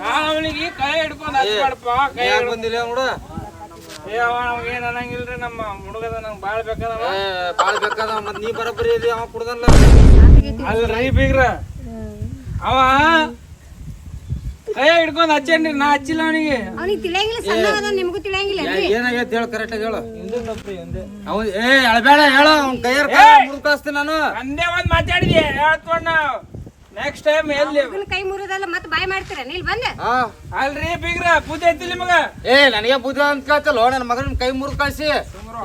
ನಾನು ಅವನಿಗೆ ಕೈ ಹಿಡ್ಕೊಂಡು ಹಚ್ಬಾಡಪ್ಪ ಕೈ ಯಾಕೆ ಬಂದಿಲ್ಲ ನೋಡು ಏ ಅವ ಅವ ಏನ್ ಅನ್ನಂಗಿಲ್ರಿ ನಮ್ಮ ಹುಡುಗದ ನಂಗೆ ಭಾಳ ಬೇಕಾದವ. ಭಾಳ ಬೇಕಾದ ಮತ್ ನೀ ಬರೋಬ್ಬರಿ ಇದಿ ಅವ ಕುಡ್ದಲ್ಲ. ಅಲ್ರಿ ಬೀಗ್ರ. ಅವ ಕೈ ಹಿಡ್ಕೊಂಡು ಹಚ್ಚೇನ್ರಿ ನಾ ಹಚ್ಚಿಲ್ಲ ಅವನಿಗೆ. ಅವನಿಗೆ ತಿಳಿಯಂಗಿಲ್ಲ ಸಣ್ಣ ಅದ ನಿಮಗೂ ತಿಳಿಯಂಗಿಲ್ಲ ಏನಾಗೈತೆ ಹೇಳು ಕರೆಕ್ಟ್ ಆಗಿ ಹೇಳು. ಅವ ಏ ಅಳಬೇಡ ಹೇಳು ಅವ್ನ ಕೈಯಾರ ಮುರಿದು ಕಳಿಸ್ತೀನಿ ನಾನು. ಅಂದೇ ಒಂದ್ ಮಾತಾಡಿದ್ಯೆ? ಹೇಳ್ತೊಂಡ್ ನಾವು. ನೆಕ್ಸ್ಟ್ ಟೈಮ್ ಎಲ್ಲಿ? ಮಗನ ಕೈ ಮುರಿದಲ್ಲ ಮತ್ತೆ ಬಾಯ್ ಮಾಡ್ತೀರ? ನೀಲ್ ಬಂದೆ? ಹಾ. ಅಲ್ರಿ ಬೀಗ್ರ ಪೂಜೆ ಐತಿ ನಿಮಗ? ಏ ನನಗೆ ಬುದ್ಧ ಅಂತ ಕೇಳ್ತಲ್ಲ ನನ್ನ ಮಗನ ಕೈ ಮುರಿದು ಕಳ್ಸಿ.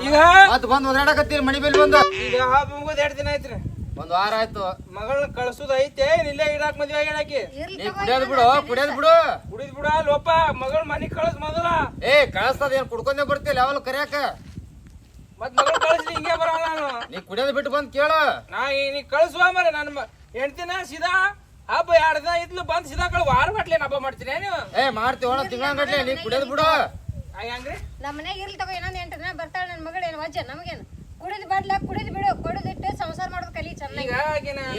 ಈಗ? ಮತ್ ಬಂದು ಒದಾಡಕತ್ತೀರಿ ಮಣಿ ಬೇಲಿ ಬಂದು. ಈಗ ಹಬ್ಬ ಮುಗಿದ್ ಎರಡು ದಿನ ಐತ್ರಿ ಒಂದ್ ವಾರ ಆಯ್ತು. ಮಗಳನ್ನ ಕಳ್ಸುದ ಐತೆ ಇಲ್ಲೇ ಇಡಾಕ್ ಮದ್ವೆ ಆಗ್ಯಾಳಕಿ? ನೀ ಕುಡಿಯೋದ್ ಬಿಡು ಕುಡಿಯೋದ್ ಬಿಡು. ಕುಡಿದ್ ಬಿಡ ಲೋಪ ಮಗಳ ಮನೆಗ್ ಕಳ್ಸ್ ಮೊದಲ. ಏ ಕಳಿಸ್ತದ ಏನ್ ಕುಡ್ಕೊಂಡೇ ಬರ್ತಿಲ್ಲ ಯಾವಲ್ಲ ಕರಿಯಾಕ? ಮತ್ ಮಗಳ ಕಳ್ಸಿ ಹಿಂಗೆ ಬರಲ್ಲ ನಾನು. ನೀ ಕುಡಿಯೋದ್ ಬಿಟ್ಟು ಬಂದ್ ಕೇಳ. ನಾ ನೀ ಕಳ್ಸುವ ಮರೆ ನನ್ನ ಹೆಣ್ತಿನ ಸೀದಾ ಹಬ್ಬ ಎರಡ್ ದಿನ ಇದ್ಲು ಬಂದ್ ಸೀದಾ ಕಳ್ ವಾರ ಗಟ್ಲೆ ಹಬ್ಬ ಮಾಡ್ತೀನಿ ನೀವು ಏ ಮಾಡ್ತೀವಿ ಒಣ ತಿಂಗಳಗಟ್ಲೆ ನೀ ಕುಡಿಯೋದು ಬಿಡು. ಆ, ಹೆಂಗ್ರಿ? ನಮ್ಮ ಮನೆಗೆ ಇರ್ಲಿ ತಗೋ ಇನ್ನೊಂದ್ ಎಂಟು ದಿನ ಬರ್ತಾಳೆ ನನ್ನ ಮಗಳು ಏನು ವಜ್ಜ ನಮಗೇನು? ಕುಡಿದ್ ಬಡ್ಲ ಕುಡಿದ್ ಬಿಡು ಕುಡಿದಿಟ್ಟು ಸಂಸಾರ ಮಾಡೋದು ಕಲಿ ಚೆನ್ನಾಗಿ.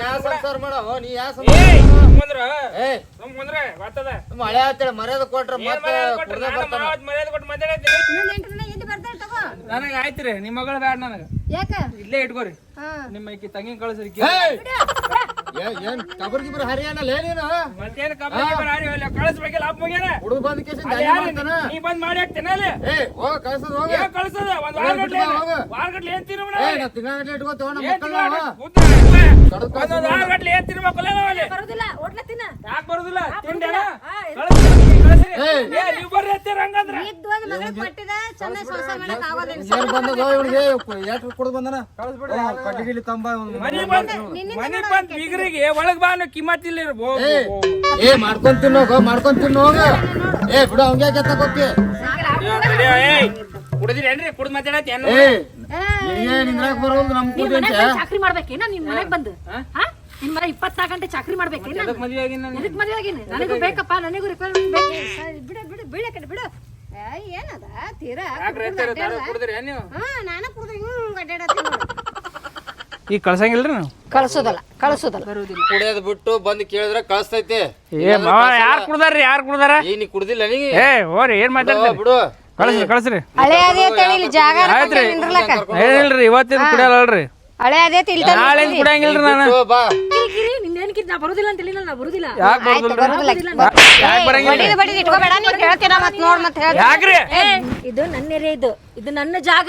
ಯಾ ಸಂಸಾರ ಮಾಡೋ? ನೀ ಯಾ ಸಂಸಾರ ಏ. ಬರ್ತದ ಮಳೆ ಆತಳ ಮರ್ಯಾದ ಕೊಟ್ರ ಮತ್ತೆ ಮರ್ಯಾದೆ ಕೊಟ್ರೆ ಕುಡ್ದೇ ನನಗ ಬರ್ತಾನ. ಮಾವತ್ ಮರ್ಯಾದೆ ಕೊಟ್ಟು ಮಾತಾಡತ್ತೀನಿ ಇನ್ನೊಂದ್ ಎಂಟು ದಿನ ಎದ್ದು ಬರ್ತಾಳೆ ತಗೋ. ನನಗೆ ಆಯ್ತು ರೀ ನಿಮ್ಮ ಮಗಳು ಬೇಡ ನನಗೆ. ಯಾಕ? ಇಲ್ಲೇ ಇಟ್ಕೋರಿ. ನಿಮ್ಮ ತಂಗಿ ಕಳಿಸ್ರಿ ಏನ್ ಕಬರ್ ಏನೇನು ಹರಿಯಾನಲ್ಲ ನೀನು ಮತ್ತೇನು ಕಳಿಸ್ಬೇಕಿಲ್ಲ ಹಬ್ಬ ಮುಗ್ಯಾನ ಹುಡುಗ ಬಂದ ಮಾಡ್ತಾನ? ನೀ ಬಂದ್ ಮಾಡಿ ಹಾಕ್ತೇನೆ ಅಲ್ಲಿ. ಏ ಓ ಕಳ್ಸದ್ ಹೋಗ. ಏನ್ ಕಳ್ಸದ? ಒಂದ್ ವಾರ ಗಟ್ಲೆ ಹೋಗು. ವಾರ ಗಟ್ಲೆ ಏನ್ ತಿನ್ಬೇಡ ಏ ನಾ ವಾರ ಗಟ್ಲೆ ಏನ್ ತಿನ್ಬೇಕಲ್ಲ ನಾವು ಅಲ್ಲಿ? ಬರೋದಿಲ್ಲ? ತಿನ್ನ. ಯಾಕೆ ಬರೋದಿಲ್ಲ? ತಿಂಡೇನ ಹಾ, ಕಳಿಸ್ರಿ ಏ ನೀವು ಬರ್ರಿ ಹತ್ತೀರ ಹಂಗಂದ್ರ? ಇದ್ದು ಹೋದ್ ಮಗಳಿಗೆ ಕೊಟ್ಟಿದ ಚೆನ್ನಾಗಿ ಸಂಸಾರ ಮಾಡಕ್ ಆಗೋದಿಲ್ಲ ಏನ್ ಬಂದದ? ಇವನಿಗೆ ಎಷ್ಟು ಕುಡ್ದು ಬಂದನ. ಕಳಿಸ್ಬಿಡಿ. ತಂಬ. ಮನಿ ಬಂದ್ ಮನಿ ಬಂದ್ ಬೀಗರಿಗೆ ಒಳಗ್ ಬಾನು ಅನ್ನೋ ಕಿಮ್ಮತ್ತಿಲ್ಲ ಇರ್ಬೋ ಏ ಏ ಮಾಡ್ಕೊಂಡ್ ತಿನ್ನೋಗ ಮಾಡ್ಕೊಂಡ್ ತಿನ್ನೋಗ ಏ ಬಿಡು ಅವಂಗೆ ಕೆತ್ತಕ್ ಹೋಗ್ತಿ ಕುಡಿದಿರೇನ್ರಿ ಕುಡ್ದು ಮಾತಾಡತ್ತಿ ಏನು? ಏ ನಿನಗೆ ನಿಂದ್ರಾಕ್ ಬರೋದು ನಮ್ ಕುಡಿ ಅಂತ ಚಾಕ್ರಿ ಮಾಡ್ಬೇಕೇನ ನಿನ್ ಮನೆಗ್ ಬಂದು? ಹಾ? ನಿನ್ ಮನೆ ಇಪ್ಪತ್ನಾಲ್ಕು ಗಂಟೆ ಚಾಕ್ರಿ ಮಾಡ್ಬೇಕೇನ ಮದ್ವೆ ಆಗಿನ ಎದಕ್ ಮದ್ವೆ ಆಗಿನಿ? ನನಗೂ ಬೇಕಪ್ಪ ನನಗೂ ರಿಕ್ವೈರ್ಮೆಂಟ್ ಬೇಕು. ಬಿಡು ಬಿಡು ಬೀಳ ಕಡೆ ಬಿಡು. ಏಯ್, ಏನದ? ತೀರಾ? ಕುಡಿದ್ರಿ ಏನ್ ನೀವು? ಹಾ ನಾನು ಕುಡ್ದು ಹಿಂಗ್ ಅಡ್ಡಾಡತ್ತೀನಿ ನೋಡು. ಈಗ ಕಳ್ಸಂಗಿಲ್ರಿ ನಾವು? ಕಳ್ಸೋದಲ್ಲ ಕಳ್ಸೋದಲ್ಲ. ಕುಡಿಯೋದ್ ಬಿಟ್ಟು ಬಂದು ಕೇಳಿದ್ರೆ ಕಳಿಸ್ತೈತೆ. ಏ ಮಾವ ಯಾರು ಕುಡ್ದಾರ್ರಿ ಯಾರು ಕುಡ್ದಾರ? ಏ ನೀ ಕುಡ್ದಿಲ್ಲ ನೀ. ಏ ಹೋರಿ ಏನ್ ಮಾತಾಡ್ತೀರಿ? ಬಿಡು. ಕಳ್ಸ್ರಿ ಕಳ್ಸ್ರಿ. ಹಳೆ ಅದೇ ಜಾಗ ಆಯ್ತ್ರಿ. ಏನಿಲ್ರಿ ಇವತ್ತಿನ ಕುಡಿಯಲ್ಲಲ್ರಿ ಹಳೆ ಅದೇ ತಿಳ್ತ ನಾಳೆ ಕುಡಿಯಂಗಿಲ್ರಿ ನಾನು ಬಾ. ಕಿರಿ ನಿನ್ನೇನಕ್ಕೆ ನಾ ಬರುದಿಲ್ಲ ಅಂತ ಹೇಳಿಲ್ಲ ನಾ ಬರುದಿಲ್ಲ ಯಾಕೆ ಯಾಕೆ ಬರಂಗಿಲ್ಲ? ಇಟ್ಕೋಬೇಡ ನೋಡ್ ಹೇಳ್ತೀನಿ. ಯಾಕ್ರಿ? ಇದು ನನ್ನ ಏರಿಯಾ ಇದು. ಇದು ನನ್ನ ಜಾಗ.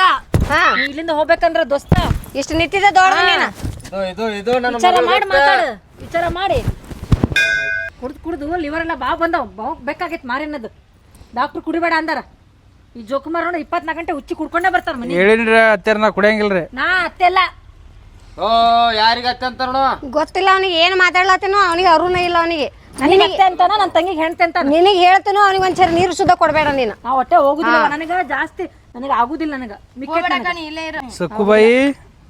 ಹಾ. ನೀ ಇಲ್ಲಿಂದ ಹೋಗ್ಬೇಕಂದ್ರ ದೋಸ್ತ. ಇಷ್ಟು ನಿಂತಿದೆ ದೊಡ್ಡ ನೀನು. ಇದು ಇದು ಇದು ನನ್ನ ವಿಚಾರ ಮಾಡಿ? ಮಾತಾಡು. ವಿಚಾರ ಮಾಡಿ. ಕುಡ್ದು ಕುಡ್ದು ಲಿವರ್ ಎಲ್ಲ ಬಾ ಬಂದವ. ಬಾವು ಬೇಕಾಗೈತೆ ಮಾರಿನದು ಡಾಕ್ಟ್ರು ಕುಡಿಬೇಡ ಅಂದಾರ. ಈ ಜೋಕುಮಾರ್ ನೋಡಿ ಇಪ್ಪತ್ನಾಲ್ಕು ಗಂಟೆ ಉಚ್ಚಿ ಕುಡ್ಕೊಂಡೇ ಬರ್ತಾರ ಮನೆ ಹೇಳಿನ್ರಿ ನಾ ಕುಡಿಯಂಗಿಲ್ರಿ. ನಾ ಅತ್ತೆಲ್ಲ ಓ ಯಾರಿಗ ಅತ್ತೆ ಅಂತ ನೋಡು? ಗೊತ್ತಿಲ್ಲ ಅವನಿಗೆ ಏನು ಮಾತಾಡ್ಲತ್ತೇನೋ ಅವನಿಗೆ ಅರುಣ ಇಲ್ಲ ಅವನಿಗೆ. ನನಗೆ ಅತ್ತೆ ಅಂತಾನ ನನ್ನ ತಂಗಿಗೆ ಹೆಣ್ತೆ ಅಂತ ನಿನಗೆ ಹೇಳ್ತೇನೋ ಅವನಿಗೆ ಒಂಚೂರು ನೀರು ಸುದ್ದ ಕೊಡಬೇಡ ನೀನು. ನಾ ಹೊಟ್ಟೆ ಹೋಗುದಿಲ್ಲ ನನಗೆ ಜಾಸ್ತಿ. ನನಗೆ ಆಗುದಿಲ್ಲ ಸಕ್ಕು ಮಿಕ್ಕ ಸಕ್ಕುಬಾಯಿ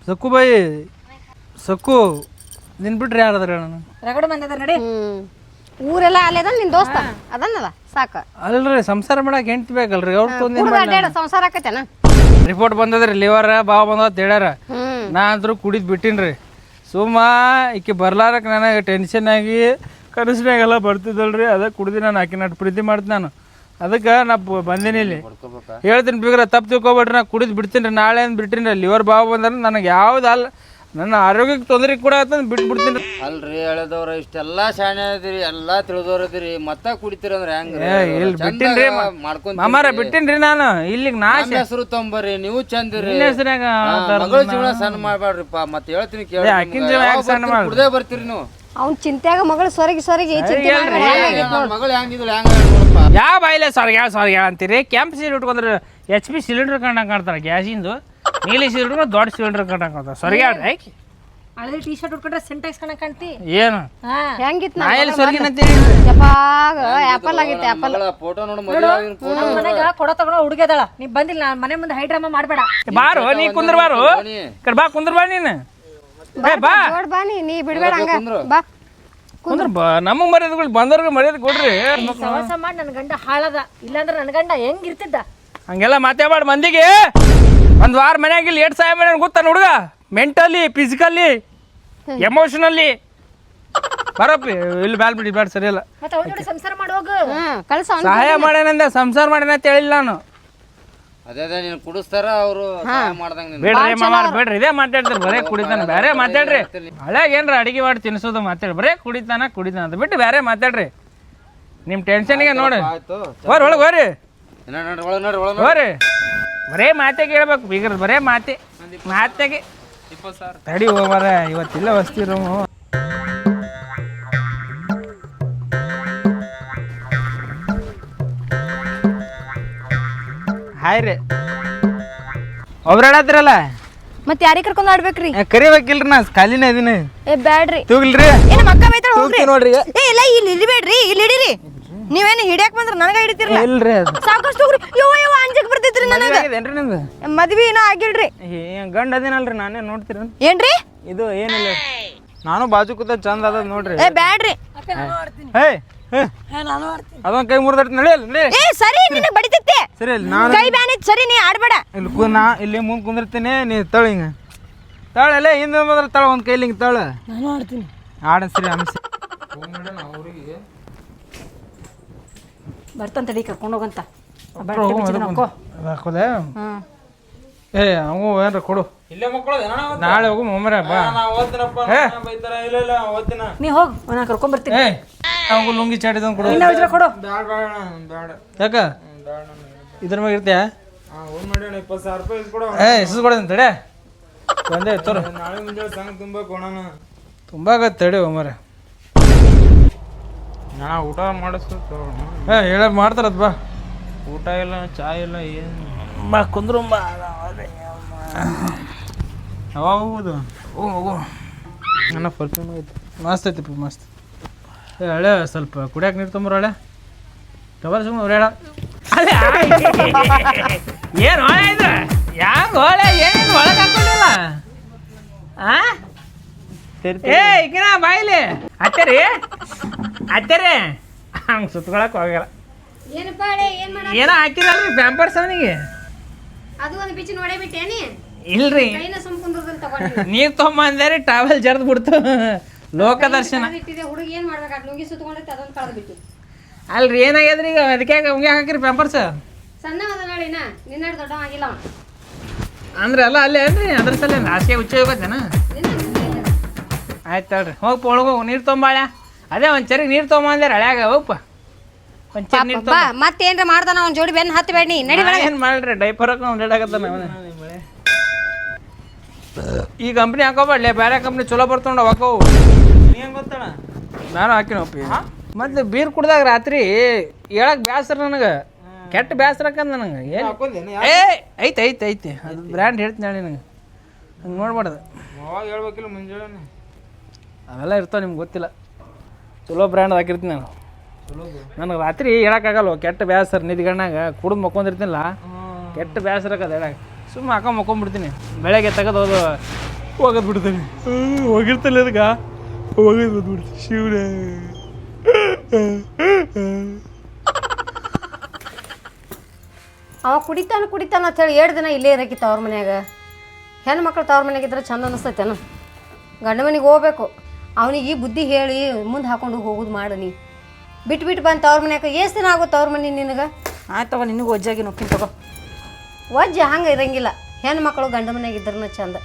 ಸಕ್ಕುಬಾಯಿ. ಸಕ್ಕು ನಿನ್ ಬಿಟ್ರೆ ಯಾರದ್ರ ನಾನು ರಗಡ ಬಂದದ ನಡಿ. ಊರೆಲ್ಲ ಅಲ್ಲೇ ಅದ ನಿನ್ ದೋಸ್ತ? ಅದನ್ನದ? ಸಾಕ. ಅಲ್ರಿ ಸಂಸಾರ ಮಾಡಕ್ ಹೆಂಡ್ತಿ ಬೇಕಲ್ರಿ ಅವ್ರ ತೊಂದ್ ಕುಡ್ದು ಅಡ್ಡಾಡ ಸಂಸಾರ ಆಕತೇನ? ರಿಪೋರ್ಟ್ ಬಂದದ್ರಿ ಲಿವರ್ ಬಾವ ಬಂದತ್ ಹೇಳ್ಯಾರ ನಾ ಅಂದ್ರೂ ಕುಡಿದ್ ಬಿಟ್ಟಿನ್ರಿ. ಸುಮ್ಮ ಈಕಿ ಬರ್ಲಾರಕ್ ನನಗೆ ಟೆನ್ಷನ್ ಆಗಿ ಕನಸಿನಾಗೆಲ್ಲ ಬರ್ತಿದ್ದಲ್ರಿ ಅದ ಕುಡ್ದು ನಾನು ಆಕಿನ ನಟ್ ಪ್ರೀತಿ ಮಾಡ್ತೀನಿ ನಾನು. ಅದಕ್ಕೆ ನಾ ಬಂದಿನಿ ಬಂದೀನಿ ಇಲ್ಲಿ. ಹೇಳ್ತೀನಿ ಬೀಗ್ರ ತಪ್ಪು ತಿಳ್ಕೊಬೇಡ್ರಿ ನಾ ಕುಡಿದು ಬಿಡ್ತೀನಿ ರೀ ನಾಳೆ ಅಂದ್ ಬಿಟ್ಟಿನಿ ರೀ ಲಿವರ್ ಬಾವು ಬಂದ್ರೆ ನನಗೆ ಯಾವ್ದು ಅಲ್ಲ ನನ್ನ ಆರೋಗ್ಯಕ್ಕೆ ತೊಂದರೆ ಕೂಡ ಆತಂದ್ ಬಿಟ್ಟು ಬಿಡ್ತೀನಿ ರೀ. ಅಲ್ರಿ ಹೇಳದವ್ರ ಇಷ್ಟೆಲ್ಲಾ ಶಾಣೆ ಅದೀರಿ ಎಲ್ಲಾ ತಿಳಿದವ್ರ ಅದೀರಿ ಮತ್ತ ಕುಡಿತೀರ ಅಂದ್ರೆ ಹೆಂಗ್ ಏ ಇಲ್ಲಿ ಬಿಟ್ಟಿನ್ರಿ ಮಾಮಾರ ನಾನು ಇಲ್ಲಿಗೆ ನಾ ಹೆಸರು ತೊಂಬರ್ರಿ ನೀವು ಚಂದ್ರಿ. ನಿನ್ನ ಹೆಸ್ರ್ನಾಗ ಮಗಳ ಜೀವನ ಸಣ್ಣ ಮಾಡ್ಬೇಡ್ರಿಪ್ಪ ಮತ್ತೆ ಹೇಳ್ತೀನಿ ಕೇಳಿ ಆಕಿನ್ ಜೀವನ ಯಾಕ್ ಸಣ್ಣ ಮಾಡ್ಲಿ? ಕುಡ್ದೇ ಬರ್ತೀರಿ ನೀವು. ಅವ್ನ್ ಚಿಂತ್ಯಾಗ ಮಗಳು ಸೊರಗಿ ಸೊರಗಿ ಚಿಂತೆ ಮಾಡ್ಬೇಡ. ನನ್ನ ಮಗಳು ಹೆಂಗಿದ್ರು ಹೆಂಗ ನೋಡಪ್ಪ. ಯಾವ ಬಾಯಿಲೆ ಸಾರಿಗೆ ಯಾವ ಸಾರಿಗೆ ಅಂತೀರಿ? ಕೆಂಪು ಸೀರೆ ಉಟ್ಕೊಂಡ್ರೆ ಎಚ್ ಪಿ ಸಿಲಿಂಡರ್ ಕಂಡಂಗೆ ಕಾಣ್ತಾರೆ ಗ್ಯಾಸಿಂದು. ನೀಲಿ ಸೀರೆ ಸಿಲಿಂಡರ್ ದೊಡ್ಡ ಸಿಲಿಂಡರ್ ಕಂಡಂಗೆ ಕಾಣ್ತಾರೆ. ಸರಿಗೆ ಆಯ್ಕೆ ಹಳದಿ ಟೀ ಶರ್ಟ್ ಉಟ್ಕೊಂಡ್ರೆ ಸಿಂಟೆಕ್ಸ್ ಕಣ ಕಾಣ್ತಿ. ಏನು? ಹಾ. ಹೆಂಗಿತ್ ನಾ ಎಲ್ಲಿ ಸ್ವರ್ಗಿನ ಅಂತೀರಿ? ಯಪ್ಪಾಗ ಆಪಲ್ ಆಗೈತೆ ಆಪಲ್ ಫೋಟೋ ನೋಡು ಮದುವೆ ಫೋಟೋ ಮನೆಗ ಕೊಡ ತಗೊಂಡ ಹುಡುಗದಳ ನೀ ಬಂದಿಲ್ಲ ನಾನ್ ಮನೆ ಮುಂದೆ ಹೈಡ್ರಾಮಾ ಮಾಡಬೇಡ. ಬಾರು ನೀ ಕುಂದ್ರ ಬಾರು ಈ ಕಡೆ ಬಾ ಕುಂದ್ರ ಬಾ ನೀನು. ಏ ಬಾ. ನೋಡ್ ಬಾ ನೀ ನೀ ಬಿಡ್ಬೇಡ ಹಂಗ. ಬಾ ಕುಂದ್ರ. ಬಾ. ನಮಗೆ ಮರ್ಯಾದಗಳು ಬಂದವ್ರಿಗೆ ಮರ್ಯಾದೆ ಕೊಡ್ರಿ. ಸವಾಸ ಮಾಡಿ ನನ್ನ ಗಂಡ ಹಾಳದ. ಇಲ್ಲಾಂದ್ರೆ ನನ್ನ ಗಂಡ ಹೆಂಗ್ ಇರ್ತಿದ್ದ? ಹಂಗೆಲ್ಲ ಮಾತಾಡ್ಬಾರ್ದು ಮಂದಿಗೆ. ಒಂದು ವಾರ ಮನ್ಯಾಗ ಇಲ್ಲಿ ಎಷ್ಟು ಸಹಾಯ ಮಾಡ್ಯಾನ ಗೊತ್ತಾನ ಹುಡುಗ. ಮೆಂಟಲಿ ಫಿಸಿಕಲಿ ಎಮೋಷನಲ್ಲಿ ಬರಪ್ಪ ಇಲ್ಲಿ ಬ್ಯಾಲ್ ಬಿಡಿ ಬ್ಯಾಡ ಸರಿ ಇಲ್ಲ. ಮತ್ತೆ ಅವ್ನ ಜೋಡಿ ಸಂಸಾರ ಮಾಡೋಗ ಸಹಾಯ ಮಾಡ್ಯಾನಂದ ಸಂಸಾರ ಮಾಡ್ಯಾನ ಅಂತ ಹೇಳಿಲ್ಲ ನಾನು. ಅದೇ ಅದೇ ನೀನು ಕುಡಿಸ್ತಾರ ಅವರು ಸಹಾಯ ಮಾಡ್ದಂಗ ನೀನು ಬೇಡ್ರಿ ಮಾಮಾರ ಬೇಡ್ರಿ ಇದೇ ಮಾತಾಡ್ತಾರೆ ಬರೇ ಕುಡಿತಾನ ಬೇರೆ ಮಾತಾಡ್ರಿ. ಹಳ್ಯಾಗ ಏನ್ರ ಅಡಿಗೆ ಮಾಡಿ ತಿನ್ಸೋದು ಮಾತಾಡಿ ಬರೇ ಕುಡಿತಾನ ಕುಡಿತಾನ ಅಂತ ಬಿಟ್ಟು ಬೇರೆ ಮಾತಾಡ್ರಿ. ನಿಮ್ ಟೆನ್ಷನ್ಗೆ ನೋಡಿ. ಆಯ್ತು ಹೋರಿ ಒಳಗೆ ಹೋರಿ. ನೋಡ್ರಿ ನೋಡ್ರಿ ಒಳಗ್ ನೋಡ್ರಿ ಒಳಗ್ ಹೋರಿ. ಬರೇ ಮಾತೆ ಕೇಳ್ಬೇಕು ಬೀಗ್ರ ಬರೇ ಮಾತೆ. ಮಾತೆಗೆ ತಡಿ ಹೋಗ್ಬಾರ ಇವತ್ತಿಲ್ಲ ವಸ್ತಿ ರೂಮು ಹಾಯ್ ರೀ. ಒಬ್ರಾಡತ್ರಲ್ಲ? ಮತ್ತೆ ಯಾರಿಗೆ ಕರ್ಕೊಂಡು ಆಡ್ಬೇಕ್ರಿ? ಕರಿಬೇಕಿಲ್ರಿ ನಾ ಖಾಲಿನ ಇದೀನಿ. ಏ ಬ್ಯಾಡ್ರಿ. ತೂಗಿಲ್ರಿ. ಏನು ಮಕ್ಕ ಬೈತಾಳ ಹೋಗ್ರಿ. ನೋಡ್ರಿ ಏ ಇಲ್ಲ ಇಲ್ಲಿ ಇಳಿಬೇಡ್ರಿ ಇಲ್ಲಿ ಹಿಡೀರಿ. ನೀವೇನು ಹಿಡಿಯಕ್ ಬಂದ್ರ ನನಗ ಹಿಡಿತಿರ್ಲ. ಇಲ್ರಿ ಸಾಕಷ್ಟು ಹೋಗ್ರಿ ಯೋ ಯವ್ವ ಅಂಜಕ್ ಬರ್ತೈತ್ರಿ ನನಗ. ಏನ್ರಿ ನಿಮ್ದು? ಮದ್ವಿ ಏನೋ ಆಗಿಲ್ರಿ. ಏ ಗಂಡ ಅದೇನಲ್ರಿ ನಾನೇ ನೋಡ್ತೀರ ಏನ್ರಿ? ಇದು ಏನಿಲ್ಲ. ನಾನು ಬಾಜು ಕೂತ ಚಂದ ಅದ ನೋಡ್ರಿ. ಏ ಬ್ಯಾಡ್ರಿ. ಏ ಹೇ ಅದೊಂದ್ ಕೈ ನಡಿ ಏ ಸರಿ ಸರಿ ನಾನು ಕೈ ಸರಿ ನೀ ಆಡ್ಬೇಡ. ಇಲ್ಲಿ ಕು ನಾ ಇಲ್ಲಿ ಮುಂದೆ ಕುಂದಿರ್ತೀನಿ ನೀ ತಳ ಹಿಂಗ. ತಳ ಅಲ್ಲೇ ಹಿಂದೆ ಬಂದ್ರೆ ತಳ ಒಂದು ಕೈಲಿ ಹಿಂಗೆ ತಳ. ನಾನು ಆಡ್ತೀನಿ. ಆಡ ಸರಿ ಅನ್ಸಿ ಬರ್ತಾನ ತಡಿ ಕರ್ಕೊಂಡು ಹೋಗಂತ. ಹಾಕೋ ಹಾಕೋದೆ? ಏ ಅವು ಏನ್ರ ಕೊಡು. ಇಲ್ಲೇ ಮಕ್ಕಳು ನಾಳೆ ಹೋಗು ಮೊಮ್ಮರ ಬಾ. ಓದ್ತೀನಪ್ಪ ಬೈತಾರ ಇಲ್ಲ ಇಲ್ಲ ಓದ್ತೀನ. ನೀ ಹೋಗ್ ನಾ ಕರ್ಕೊಂಡ್ ಬರ್ತೀನಿ. ಏ ಲುಂಗಿ ಲುಂಗಿ ಚಾಟಿದಂಗೆ ಕೊಡು. ಇನ್ನ ಉಜ್ರ ಕೊಡು. ಬ್ಯಾಡ ಬೇಡ ಬೇಡ ಯಾಕ? ಇದ್ರ ಮ್ಯಾಗ ಇರ್ತೀಯ? ಹಾ ಓದ್ ಮಾಡ್ಯಾಣ ಇಪ್ಪತ್ತು ಸಾವಿರ ರೂಪಾಯಿ ಕೊಡು ಏ ಇಸ್ ಕೊಡೋದು ತಡೆ. ಬಂದೆ ತೋರು. ನಾಳೆ ಮುಂಜಾನೆ ಸಂಘ ತುಂಬ ಕೊಡೋಣ. ತುಂಬ ಆಗತ್ತೆ ತಡಿ ಒಮ್ಮರ ನಾ ಊಟ ಮಾಡಿಸ್ತು ಏ ಹೇಳ ಮಾಡ್ತಾರದ್ ಬಾ. ಊಟ ಇಲ್ಲ ಚಾ ಇಲ್ಲ ಏನು ಬಾ ಕುಂದ್ರು ಬಾ. ಯಾವಾಗ ಹೋಗೋದು? ಓ ಹೋಗು. ನನ್ನ ಪರ್ಫ್ಯೂಮ್ ಐತಿ ಮಸ್ತ್ ಐತಿ ಮಸ್ತ್. ಹಳೆ ಸ್ವಲ್ಪ ಕುಡಿಯಕ್ಕೆ ನೀರು ತುಂಬ ಹಳೆ. ಡಬಲ್ ಸುಮ್ಮನೆ ಅವ್ರು ಹೇಳ ಏನು ಹೊಳೆ ಇದು? ಯಾವ ಹೊಳೆ? ಏನು ಒಳಗೆ ಹಾಕೊಂಡಿಲ್ಲ. ಆ? ಏ ಈಗಿನ ಬಾಯಿಲಿ ಅತ್ತರಿ. ಅತ್ತರಿ. ಹಂಗೆ ಸುತ್ಕೊಳಕ್ಕೆ ಹೋಗಲ್ಲ. ಏನೋ ಏನ್ ಮಾಡ ಏನೋ ಹಾಕಿರಲ್ರಿ ಪ್ಯಾಂಪರ್ಸ್ ಅವನಿಗೆ ಅದು ಒಂದು ಬಿಚ್ಚಿ ನೋಡೇ ಬಿಟ್ಟೇನಿ ಇಲ್ರಿ. ನೀರು ತೊಗೊಂಬಂದಾರಿ ಟ್ರಾವೆಲ್ ಜರ್ದ್ ಬಿಡ್ತು. ಲೋಕದರ್ಶನ ಹುಡುಗಿ ಏನ್ ಮಾಡ್ಬೇಕು? ಲುಂಗಿ ಸುತ್ಕೊಂಡೈತೆ ಅದೊಂದು ಕಳೆದು ಬಿಟ್ಟು ಅಲ್ರಿ ಏನಾಗ್ಯದ್ರಿ ಈಗ? ಅದಕ್ಕೆ ಹಂಗೆ ಹಾಕಿರಿ ಪ್ಯಾಂಪರ್ಸ್ ಸಣ್ಣ ಅದ ನೋಡಿನ ನಿನ್ನ ದೊಡ್ಡ ಆಗಿಲ್ಲ ಅವ. ಅಂದ್ರೆ ಅಲ್ಲ ಅಲ್ಲೇ ಏನ್ರಿ? ಅದ್ರ ಸಲ ಹಾಸಿಗೆ ಹುಚ್ಚ ಹೋಗತ್ತೇನ ಆಯ್ತು ತಡ್ರಿ. ಹೋಗಪ್ಪ ಒಳಗೆ ನೀರು ತೊಂಬಾಳ ಅದೇ ಒಂದು ಚರಿ ನೀರು ತೊಗೊಂಬಂದಾರ ಹಳ್ಯಾಗ ಹೋಗಪ್ಪ ಒಂದು ಚರಿ ನೀರು ಮತ್ತೆ ಮತ್ತೇನ್ರ ಮಾಡ್ದಾನ? ಅವ್ನ ಜೋಡಿ ಬೆನ್ನ ಹತ್ತಬೇಡಿ ನಡಿ ಏನು ಮಾಡ್ರಿ? ಡೈಪರ್ ಹಾಕೊಂಡು ಓಡಾಡಕತ್ತಾನ ಅವನ. ಈ ಕಂಪ್ನಿ ಹಾಕೋಬಾಡ್ಲೆ ಬೇರೆ ಕಂಪ್ನಿ ಚಲೋ ಬರ್ತಾವ ಹಾಕೋ. ನೀ ಹೆಂಗೆ ಗೊತ್ತಣ ನಾನು ಹಾಕಿನಪ್ಪ ಮತ್ತೆ ಬೀರ್ ಕುಡ್ದಾಗ ರಾತ್ರಿ ಹೇಳಕ್ ಬ್ಯಾಸ್ರ ನನಗೆ. ಕೆಟ್ಟ ಬ್ಯಾಸ್ರ ಹಾಕಂದ ನನಗೆ. ಏನು? ಹಾಕೊಂದೇನೆ ಏ ಐತೆ ಐತೆ ಐತೆ. ಅದು ಬ್ರ್ಯಾಂಡ್ ಹೇಳ್ತೀನಿ ಹೇಳಿ ನನಗೆ. ಹಂಗೆ ನೋಡ್ಬಾರ್ದು. ಅವಾಗ ಹೇಳ್ಬೇಕಿಲ್ಲ ಮುಂಜಾನೆ. ಅವೆಲ್ಲ ಇರ್ತಾವೆ ನಿಮ್ಗೆ ಗೊತ್ತಿಲ್ಲ. ಚಲೋ ಬ್ರ್ಯಾಂಡ್ ಹಾಕಿರ್ತೀನಿ ನಾನು. ನನಗೆ ರಾತ್ರಿ ಹೇಳಕ್ಕಾಗಲ್ವ ಕೆಟ್ಟ ಬ್ಯಾಸರ ನಿಧಿಗಣ್ಣಾಗ ಕುಡಿದು ಮಕ್ಕೊಂಡಿರ್ತೀನಲ್ಲ ಕೆಟ್ಟ ಬ್ಯಾಸರ ಹಾಕದ ಹೇಳಕ್ಕೆ ಸುಮ್ಮನೆ ಹಾಕೊಂಡು ಮಕ್ಕೊಂಡ್ಬಿಡ್ತೀನಿ ಬೆಳಗ್ಗೆ ತೆಗೆದು ಹೋದು ಹೋಗೋದು ಬಿಡ್ತೀನಿ. ಹೋಗಿರ್ತಲ್ಲ ಅದಕ್ಕೆ ಹೋಗೋದು ಬಂದ್ಬಿಡ್ತೀನಿ ಶಿವನೇ. ಅವ ಕುಡಿತಾನ ಕುಡಿತಾನ ಅಂತ ಹೇಳಿ ಎರಡು ದಿನ ಇಲ್ಲೇ ಇರಕಿತ್ತು ಅವ್ರ ಮನ್ಯಾಗ. ಹೆಣ್ಣು ಮಕ್ಳು ತವ್ರ ಮನೆಗೆ ಇದ್ರೆ ಚಂದ ಅನಿಸ್ತೈತೇನು ಗಂಡ ಮನೆಗೆ ಹೋಗ್ಬೇಕು. ಅವನಿಗೆ ಈ ಬುದ್ಧಿ ಹೇಳಿ ಮುಂದೆ ಹಾಕೊಂಡು ಹೋಗುದು ಮಾಡು ನೀ. ಬಿಟ್ಟು ಬಿಟ್ಟು ಬಂತು ಅವ್ರ ಮನ್ಯಾಗ. ಎಷ್ಟು ದಿನ ಆಗುತ್ತೆ ಅವ್ರ ಮನೆ ನಿನಗೆ? ಆಯ್ತು ತಗೋ ನಿನಗೂ ಒಜ್ಜಾಗಿ ನೋಡ್ತೀನಿ ತಗೋ. ವಜ್ಜೆ ಹಂಗೆ ಇರಂಗಿಲ್ಲ. ಹೆಣ್ಮಕ್ಳು ಗಂಡ ಮನ್ಯಾಗ ಇದ್ರನ ಚಂದ.